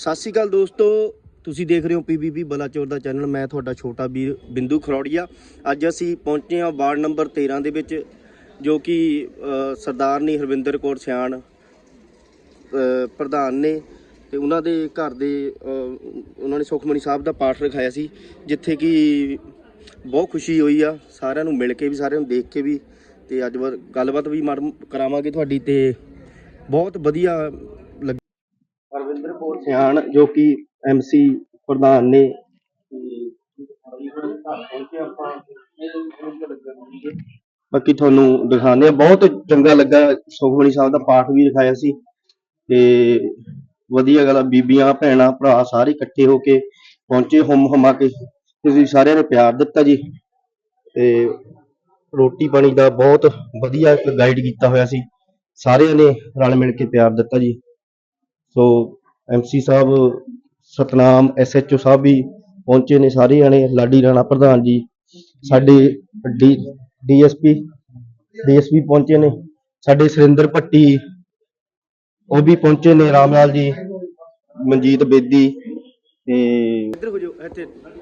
ਸਤਿ ਸ਼੍ਰੀ ਅਕਾਲ ਦੋਸਤੋ, ਤੁਸੀਂ ਦੇਖ ਰਹੇ ਹੋ ਪੀਬੀਬੀ ਬਲਾਚੌਰ ਦਾ ਚੈਨਲ ਮੈਂ ਤੁਹਾਡਾ ਛੋਟਾ ਵੀਰ ਬਿੰਦੂ ਖਰੋੜੀਆ। ਅੱਜ ਅਸੀਂ ਪਹੁੰਚੇ ਹਾਂ ਵਾਰਡ ਨੰਬਰ 13 ਦੇ ਵਿੱਚ, ਜੋ ਕਿ ਸਰਦਾਰਨੀ ਹਰਵਿੰਦਰ ਕੌਰ ਸਿਆਣ ਪ੍ਰਧਾਨ ਨੇ, ਤੇ ਉਹਨਾਂ ਦੇ ਘਰ ਦੇ ਉਹਨਾਂ ਨੇ ਸੁਖਮਨੀ ਸਾਹਿਬ ਦਾ ਪਾਠ ਰਖਾਇਆ ਸੀ, ਜਿੱਥੇ ਕਿ ਬਹੁਤ ਖੁਸ਼ੀ ਹੋਈ ਆ, ਸਾਰਿਆਂ ਨੂੰ ਮਿਲ ਕੇ ਵੀ, ਸਾਰਿਆਂ ਨੂੰ ਦੇਖ ਕੇ ਵੀ, ਤੇ ਅੱਜ ਵਾ- ਗੱਲਬਾਤ ਵੀ ਮਾਰ- ਕਰਾਵਾਂਗੇ ਤੁਹਾਡੀ, ਤੇ ਬਹੁਤ ਵਧੀਆ ਸਿਆਣ ਜੋ ਕਿ ਐਮਸੀ ਪ੍ਰਧਾਨ ਨੇ। ਬਾਕੀ ਤੁਹਾਨੂੰ ਦਿਖਾਉਂਦੇ ਆ ਬਹੁਤ ਚੰਗਾ ਲੱਗਾ। ਸੁਖਮਨੀ ਸਾਹਿਬ ਦਾ ਪਾਠ ਵੀ ਦਿਖਾਇਆ ਸੀ। ਤੇ ਵਧੀਆ ਗੱਲ ਆ। ਬੀਬੀਆਂ, ਭੈਣਾਂ, ਭਰਾ ਸਾਰੇ ਇਕੱਠੇ ਹੋ ਕੇ ਪਹੁੰਚੇ ਹੁਮ ਹਮਾ ਕੇ। ਤੁਸੀਂ ਸਾਰਿਆਂ ਨੇ ਪਿਆਰ ਦਿੱਤਾ ਜੀ। ਤੇ ਰੋਟੀ ਪਾਣੀ ਦਾ ਬਹੁਤ ਵਧੀਆ ਗਾਈਡ ਕੀਤਾ ਹੋਇਆ ਸੀ। ਸਾਰਿਆਂ ਨੇ ਰਲ ਮਿਲ ਕੇ ਪਿਆਰ ਦਿੱਤਾ ਜੀ। So MC sahib Satnam SHO sahib ਵੀ ਪਹੁੰਚੇ ਨੇ ਸਾਰੇ ਜਾਣੇ ਲਾਡੀ ਰਾਣਾ ਪ੍ਰਧਾਨ ਜੀ ਸਾਡੇ ਡੀ ਡੀਐਸਪੀ ਡੀਐਸਪੀ ਪਹੁੰਚੇ ਨੇ ਸਾਡੇ ਸੁਰਿੰਦਰ ਭੱਟੀ ਉਹ ਵੀ ਪਹੁੰਚੇ ਨੇ ਰਾਮ ਲਾਲ ਜੀ ਮਨਜੀਤ ਬੇਦੀ ਤੇ ਇੱਧਰ ਹੋ ਜਾਓ ਇੱਥੇ ਬੜੇ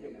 ਜਿਹਾ।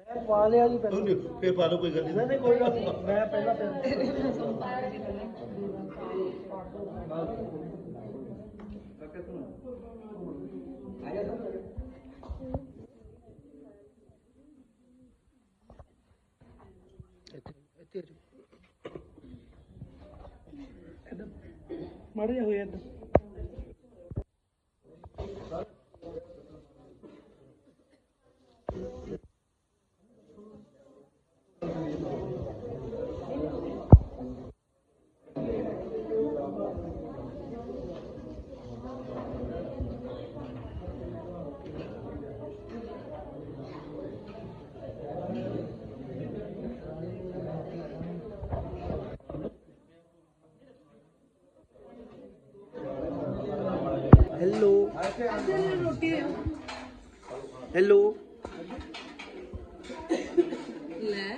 ਇੱਧਰ ਪਾ ਲਿਆ ਜੀ ਪਹਿਲਾਂ। ਫੇਰ ਪਾ ਲਓ ਕੋਈ ਗੱਲ ਨਹੀਂ। ਨਹੀਂ ਕੋਈ ਗੱਲ ਨਹੀਂ। ਮੈਂ ਪਹਿਲਾਂ ਮਾੜੇ ਜਿਹਾ ਹੋਇਆ ਇੱਧਰ ਹੈਲੋ ਹੈਲੋ ਲੈ।